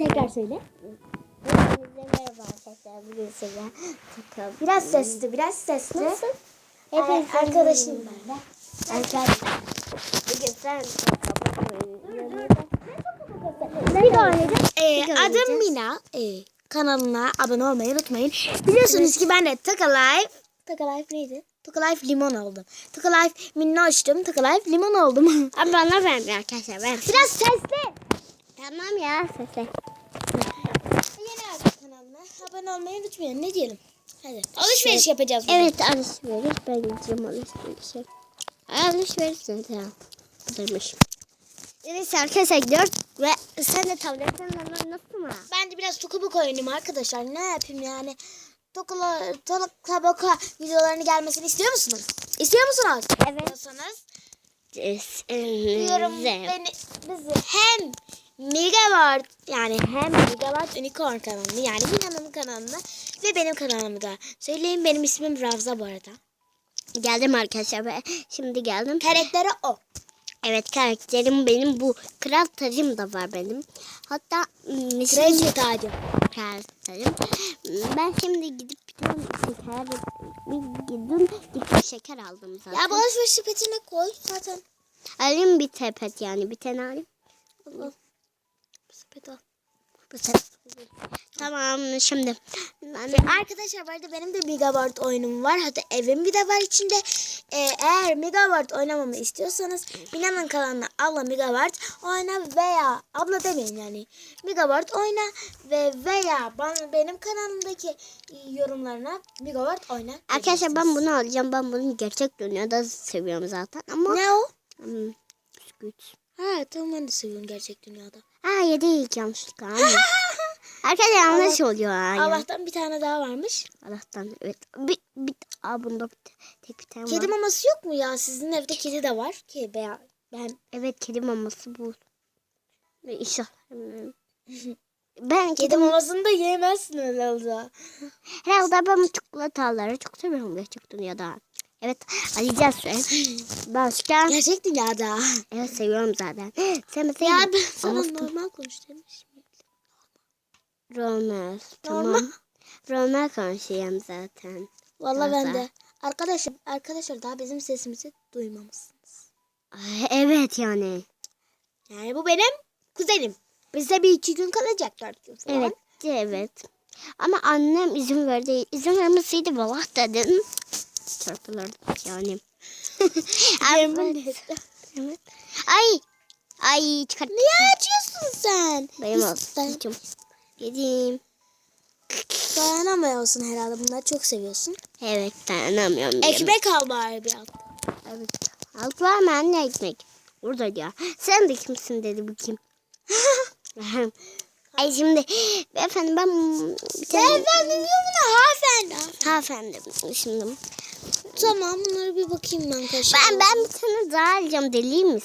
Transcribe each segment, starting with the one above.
Tekrar söyle. Merhaba arkadaşlar. Bugün size takım. Biraz sesli, biraz sesli. Nasıl? Hepiniz arkadaşım ben de. Arkadaşlar. Bugün sen Bir. Ee, adım. Mina. Ee, kanalına abone olmayı unutmayın. Biliyorsunuz ki ben de Taka Life. Taka Life neydi? Taka Life limon oldum. Taka Life minnoştum. Taka Life limon oldum. Ama bana vermiyor arkadaşlar. Ver. Biraz sesli. Tamam ya sesle. Yeni artık kanalına abone olmayı unutmayın. Ne diyelim? Hadi. Alışveriş yapacağız bugün. Evet alışveriş. Ben gideceğim alışverişe. Alışveriş zaten. Hazırmış. Evet arkadaşlar gidiyoruz. Ve sen de tabletinle nasıl mı? Ben de biraz tokabok oynayayım arkadaşlar. Ne yapayım yani? Tokala, tokaboka videolarını gelmesini istiyor musunuz? İstiyor musunuz? Evet. İstiyorsanız diyorum beni, bizi hem Megawatt yani hem Megawatt Unicorn kanalını yani Mina'nın kanalını ve benim kanalımı da söyleyin. Benim ismim Ravza bu arada. Geldim arkadaşlar ve şimdi geldim. Karakteri o. Evet karakterim benim bu kral tacım da var benim. Hatta şimdi- Kraliçe tacı. kral tacım. Ben şimdi gidip bir tane şeker bir gidin gidip şeker aldım zaten. Ya bu alışveriş sepetine koy zaten. Alayım bir tepet yani bir tane alayım. Al, al. Sepet al. Bu tepet. Tamam şimdi. Arkadaşlar bu arada benim de Megawatt oyunum var. Hatta evim bir de var içinde. Ee, eğer Megawatt oynamamı istiyorsanız Mina'nın kanalına abla Megawatt oyna veya abla demeyin yani. Megawatt oyna ve veya bana, benim kanalımdaki yorumlarına Megawatt oyna. Arkadaşlar ben bunu alacağım. Ben bunu gerçek dünyada seviyorum zaten ama. Ne o? Hmm, bisküvit. Ha tamam ben de seviyorum gerçek dünyada. Ha yedik yanlışlıkla. aynen. Arkadaşlar yanlış oluyor. ha, ya. Allah'tan bir tane daha varmış. Allah'tan evet. Bir, bir, aa bunda bir, tek bir tane Kedi var. maması yok mu ya? Sizin evde kedi de var. Ki ben, ben Evet kedi maması bu. İnşallah. Ben kedi kedi mamasını da yemezsin herhalde. herhalde ben çikolataları çok seviyorum gerçek dünyada. Evet alacağız şu an. Başka? Gerçek dünyada. Evet seviyorum zaten. Sen mesela Ya ben sana Ama- normal konuş demişim. Romer. Tamam. Normal. Konuşuyorum zaten. Valla ben de. Arkadaşlar, arkadaşlar daha bizim sesimizi duymamışsınız. Ay, evet yani. Yani bu benim kuzenim. Bize bir iki gün kalacak dört gün falan. Evet. Evet. Ama annem izin verdi. İzin vermeseydi valla dedim. Çarpılırdık yani. Evet. evet. Ay. Ay çıkart. Niye açıyorsun sen? Benim olsun. Yedim. Dayanamıyorsun herhalde. Bunları çok seviyorsun. Evet dayanamıyorum. diyorum. Ekmek al bari bir alt. Evet. Alt var mı anne ekmek? Burada ya. Sen de kimsin dedi bu kim? Ay şimdi efendim ben tane Beyefendi diyor buna hanımefendi. hanımefendi şimdi. Tamam bunları bir bakayım ben kaşığa. Ben ben bir tane daha alacağım deliyim mi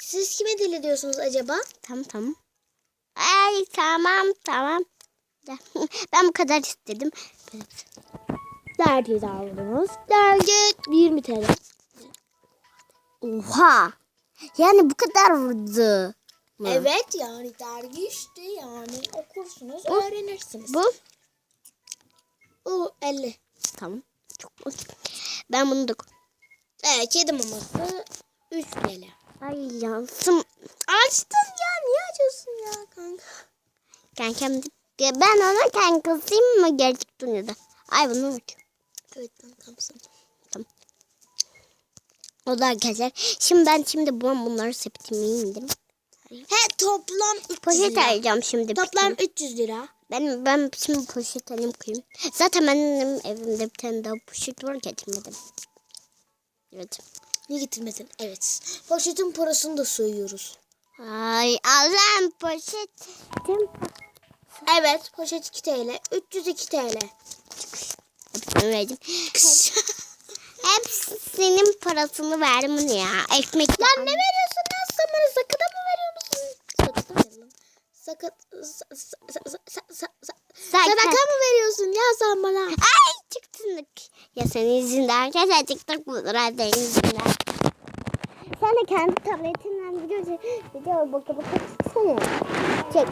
siz? Kime deli diyorsunuz acaba? Tamam tamam. Ay tamam tamam. Ben bu kadar istedim. Dergi aldınız. Dergi 20 TL. Oha. Yani bu kadar vurdu. mı? Evet yani dergi işte yani okursunuz öğrenirsiniz. Bu Bu 50. tamam. Çok. Ben bunu da Evet kedi maması 3 TL. Ay yansım. Açtın ya niye açıyorsun ya kanka? Kankem ya ben ona kankasıyım mı gerçek dünyada? Ay bunu aç. Evet kankamsın. O da arkadaşlar. Şimdi ben şimdi bu bunları sepetime indim. He toplam 300 Poşet lira. alacağım şimdi. Toplam tane. 300 lira. Ben ben şimdi poşet alayım koyayım. Zaten benim evimde bir tane daha poşet var getirmedim. Evet. Niye getirmedin? Evet. Poşetin parasını da soyuyoruz. Ay Allah'ım poşet. Evet poşet 2 TL. 302 TL. Verdim. Hepsinin parasını verdim ya. Ekmek. Lan ne veriyorsun lan sen bana sakıda mı veriyor musun? Sakıda mı veriyorsun? Sakat, sa, sa, sa, sa, sa, sadaka mı veriyorsun ya sen bana? Ay çıktın. Ya senin yüzünden arkadaşlar TikTok bulur hadi yüzünden. Sen de kendi tabletinden video, video baka baka çıksana. Çek.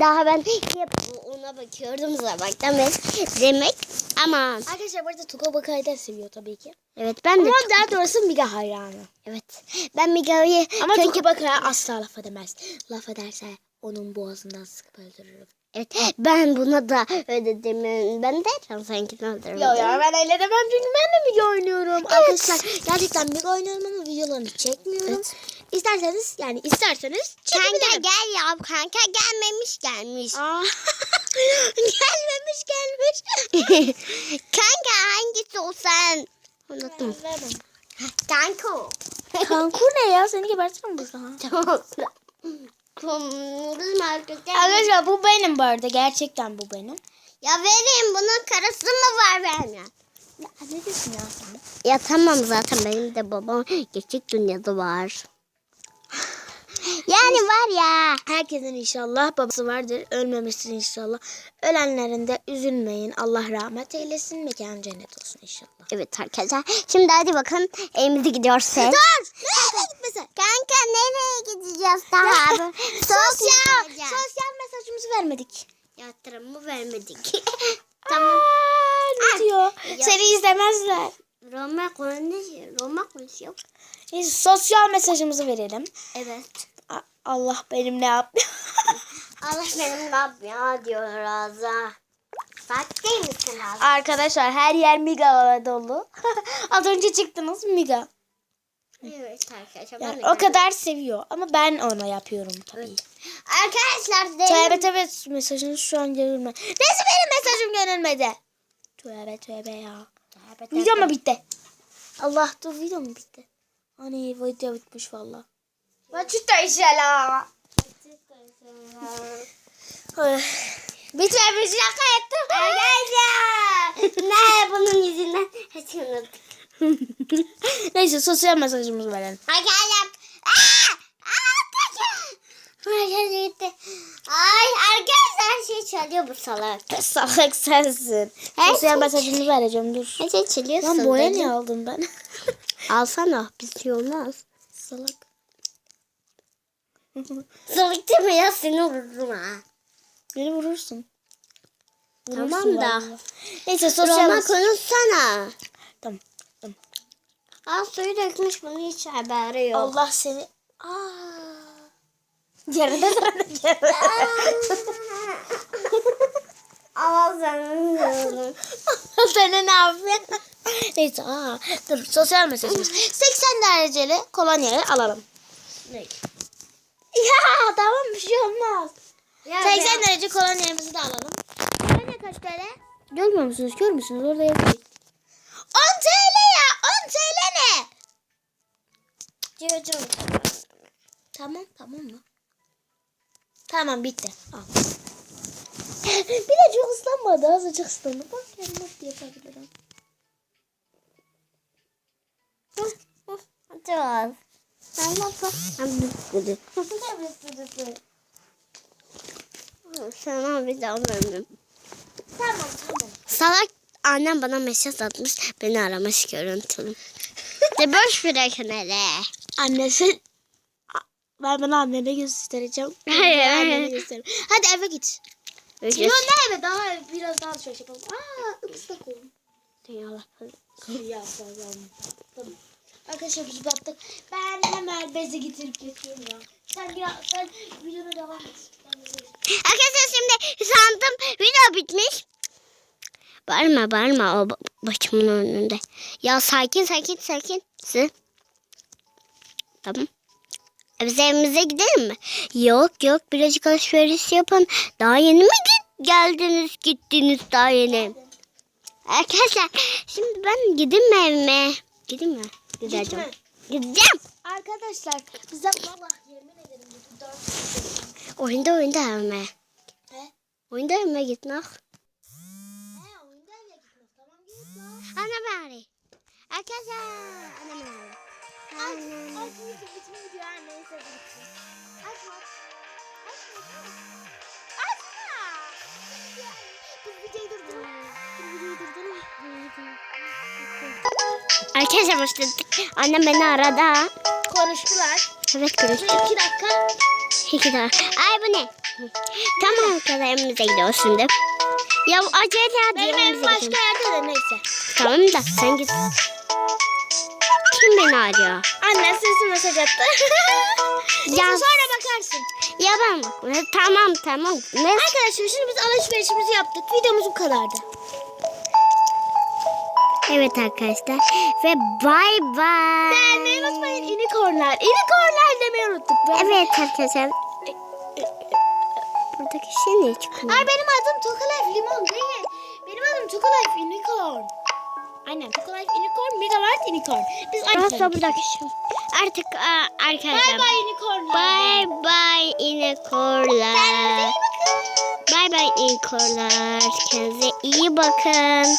Daha ben hep ona bakıyordum sabahtan beri. Demek aman. Arkadaşlar burada Tuko Bakay'ı da seviyor tabii ki. Evet ben de. Ama daha doğrusu Miga hayranı. Evet. Ben Miga'yı Ama kötü- Tuko Bakay'a asla laf edemez. Laf ederse onun boğazından sıkıp öldürürüm. Evet. Ben buna da öyle demiyorum. Ben de tam seninkini öldürürüm. Yo ya ben öyle demem çünkü ben de Miga oynuyorum. Arkadaşlar gerçekten Miga oynuyorum ama videolarını çekmiyorum. Evet. İsterseniz yani isterseniz Kanka gel ya. Kanka gelmemiş gelmiş. Aa, gelmemiş gelmiş. Kanka hangisi o sen? Unuttum. Kanka o. Kankur ne ya? Seni gebertirim burada. Tamam. Arkadaşlar bu benim bu arada. Gerçekten bu benim. Ya vereyim bunun karısı mı var vermeyen? Ya ne diyorsun ya sen? Ya tamam zaten benim de babam gerçek dünyada var. Yani var ya. Herkesin inşallah babası vardır. Ölmemişsin inşallah. Ölenlerin de üzülmeyin. Allah rahmet eylesin. Mekan cennet olsun inşallah. Evet arkadaşlar. Şimdi hadi bakın evimize gidiyoruz. Dur. Nereye gitmesen? Kanka nereye gideceğiz daha? Sosyal, Sosyal. mesajımızı vermedik. Yatırımı vermedik. Tamam. Aa, ne diyor? ya- Seni izlemezler. Roma konuşuyor. Roma konuşuyor. Biz sosyal mesajımızı verelim. Evet. Allah benim ne yapıyor? Allah benim Rabbim diyor Raza. Değil misin Raza? Arkadaşlar her yer migalarla dolu. Az önce çıktınız miga. Evet arkadaşlar. Yani o kadar seviyor ama ben ona yapıyorum tabii. Evet. Arkadaşlar Tövbe demin tövbe mesajınız şu an görülmedi. Nasıl benim mesajım görülmedi? Tövbe tövbe ya. Video mu bitti? Allah dur video mu bitti? Hani video bitmiş valla. Maçta inşallah. Bitirmiş şaka ettim. Arkadaşlar. ne bunun yüzünden unuttum. Neyse sosyal mesajımızı verelim. Arkadaşlar. Ay arkadaşlar şey çalıyor bu salak. Salak sensin. Her Sosyal şey- mesajımı vereceğim dur. Ne şey çalıyorsun? Lan boya niye aldım ben? Alsana bir şey olmaz. Salak. Salak deme ya seni vururum ha. Beni vurursun. Tamam Vurursun da. vallahi. Neyse mes- konuşsana. Tamam. tamam. Al suyu dökmüş bunun hiç haberi yok. Allah seni. Aa. Sonra yarıda. Allah senin Seni ne yapıyorsun? Neyse aa. Dur sosyal mesajımız. 80 dereceli kolonyaları alalım. Ne? Ya tamam bir şey olmaz. Ya 80 derece kolonyamızı da alalım. Kolonya kaç TL? Görmüyor musunuz? Gör müsünüz? Orada yazıyor. 10 TL ya. 10 TL ne? Cıvıcım. Tamam tamam mı? Tamam bitti. Al. bir de çok ıslanmadı. Azıcık ıslandı. Bak kendime nasıl yapabilirim. Ben de bak. Hadi. Sana bir daha vermem. Tamam tamam. Salak annem bana mesaj atmış. Beni aramış görüntülüm. De boş bırakın hele. Annesi ben bana annene göstereceğim. Hayır, annene göstereyim. Hadi eve git. Yo Öyle. ne eve daha biraz daha şöyle yapalım. Aa ıslak oldu. Allah Ya tamam. Tamam. Arkadaşlar biz battık. Ben hemen bezi getirip getiriyorum ya. Sen ya sen videona devam et. Arkadaşlar şimdi sandım video bitmiş. Bağırma bağırma o ba- başımın önünde. Ya sakin sakin sakin. Sı. Tamam. E biz evimize gidelim mi? Yok yok birazcık alışveriş yapın. Daha yeni mi git geldiniz gittiniz daha yeni. Arkadaşlar şimdi ben gideyim evime? Gideyim mi? Gideceğim. Gitme. Gideceğim. Arkadaşlar bize valla yemin ederim bu dört Oyunda oyunda evime. He? Oyunda evime gitmek. He oyunda eve gitmek tamam git lan. Ana bari. Arkadaşlar. Ana bari. Aç, aç YouTube bitmiyor diyor her neyse bitsin. Açma. Açma. Açma. Arkadaşlar başladık. Annem beni aradı. Konuştular. Evet görüştük. iki dakika. İki tane. Ay bu ne? Tamam kızlar evimize gidiyoruz şimdi. Ya acele hadi Benim evim başka gidelim. yerde de neyse. Tamam da sen git. Kim beni arıyor? Anne sesi mesaj attı. Ya- sonra bakarsın. Ya ben. Tamam tamam. Ne? Arkadaşlar şimdi biz alışverişimizi yaptık. Videomuz bu kadardı. Evet arkadaşlar. Ve bay bay. Beğenmeyi unutmayın. Unicornlar. Unicornlar demeyi unuttuk. Ben- Evet arkadaşlar. Buradaki şey ne çıkıyor? Ay benim adım Tokalife Limon değil. Benim adım Tokalife Unicorn. Aynen Tokalife Unicorn, Megawatt Unicorn. Biz aynı Nasıl buradaki şey? Artık Bye arkadaşlar. bye Unicornlar. Bye bye inekorlar. Kendinize iyi bakın. Bye bye inekorlar. Kendinize iyi bakın.